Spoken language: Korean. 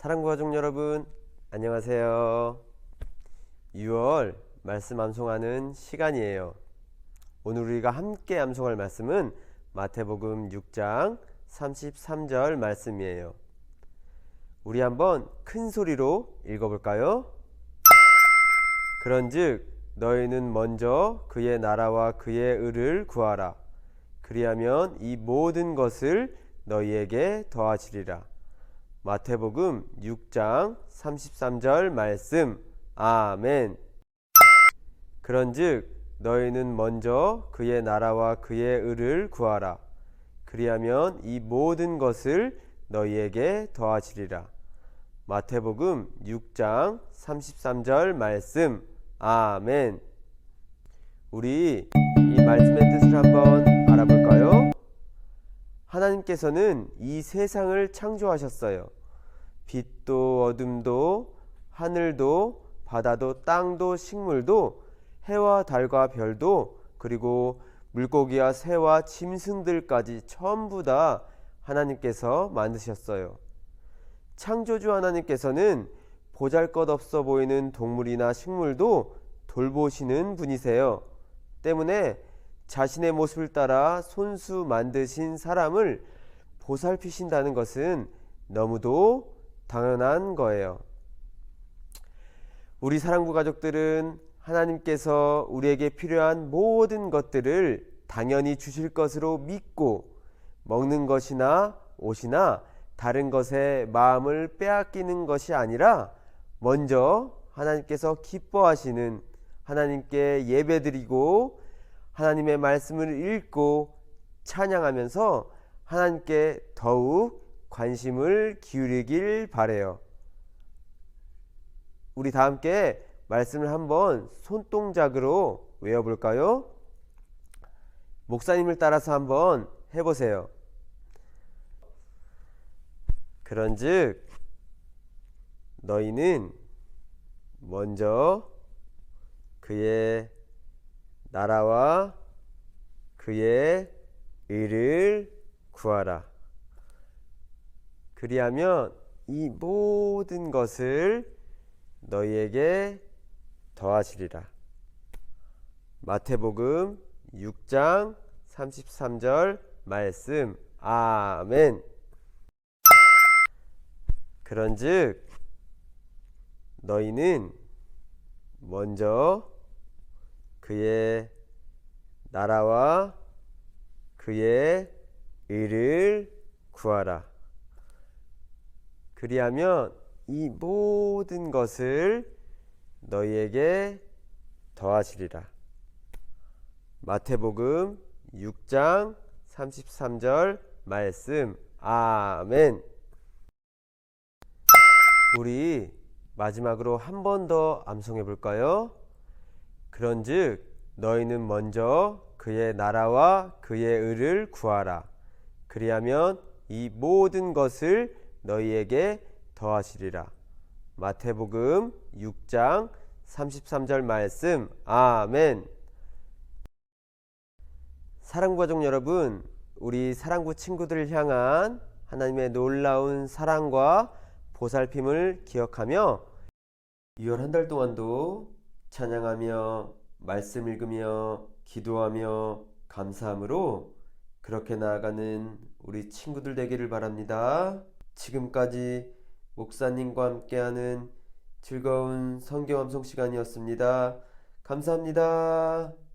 사랑구 가족 여러분, 안녕하세요. 6월 말씀 암송하는 시간이에요. 오늘 우리가 함께 암송할 말씀은 마태복음 6장 33절 말씀이에요. 우리 한번 큰 소리로 읽어볼까요? 그런즉 너희는 먼저 그의 나라와 그의 의를 구하라. 그리하면 이 모든 것을 너희에게 더하시리라. 마태복음 6장 33절 말씀. 아멘. 그런즉 너희는 먼저 그의 나라와 그의 의를 구하라. 그리하면 이 모든 것을 너희에게 더하시리라. 마태복음 6장 33절 말씀. 아멘. 우리 이 말씀의 뜻을 한번? 하나님께서는 이 세상을 창조하셨어요. 빛도 어둠도 하늘도 바다도 땅도 식물도 해와 달과 별도 그리고 물고기와 새와 짐승들까지 전부 다 하나님께서 만드셨어요. 창조주 하나님께서는 보잘 것 없어 보이는 동물이나 식물도 돌보시는 분이세요. 때문에 자신의 모습을 따라 손수 만드신 사람을 보살피신다는 것은 너무도 당연한 거예요. 우리 사랑구 가족들은 하나님께서 우리에게 필요한 모든 것들을 당연히 주실 것으로 믿고 먹는 것이나 옷이나 다른 것에 마음을 빼앗기는 것이 아니라 먼저 하나님께서 기뻐하시는 하나님께 예배드리고 하나님의 말씀을 읽고 찬양하면서 하나님께 더욱 관심을 기울이길 바래요. 우리 다 함께 말씀을 한번 손동작으로 외워볼까요? 목사님을 따라서 한번 해보세요. 그런즉 너희는 먼저 그의 나라와 그의 의를 구하라. 그리하면 이 모든 것을 너희에게 더하시리라. 마태복음 6장 33절 말씀. 아멘. 그런즉 너희는 먼저 그의 나라와 그의 의를 구하라. 그리하면 이 모든 것을 너희에게 더하시리라. 마태복음 6장 33절 말씀. 아멘. 우리 마지막으로 한 번 더 암송해 볼까요? 그런즉 너희는 먼저 그의 나라와 그의 의를 구하라. 그리하면 이 모든 것을 너희에게 더하시리라. 마태복음 6장 33절 말씀. 아멘. 사랑구 가족 여러분, 우리 사랑구 친구들을 향한 하나님의 놀라운 사랑과 보살핌을 기억하며 6월 한 달 동안도 찬양하며 말씀 읽으며 기도하며 감사함으로 그렇게 나아가는 우리 친구들 되기를 바랍니다. 지금까지 목사님과 함께하는 즐거운 성경 암송 시간이었습니다. 감사합니다.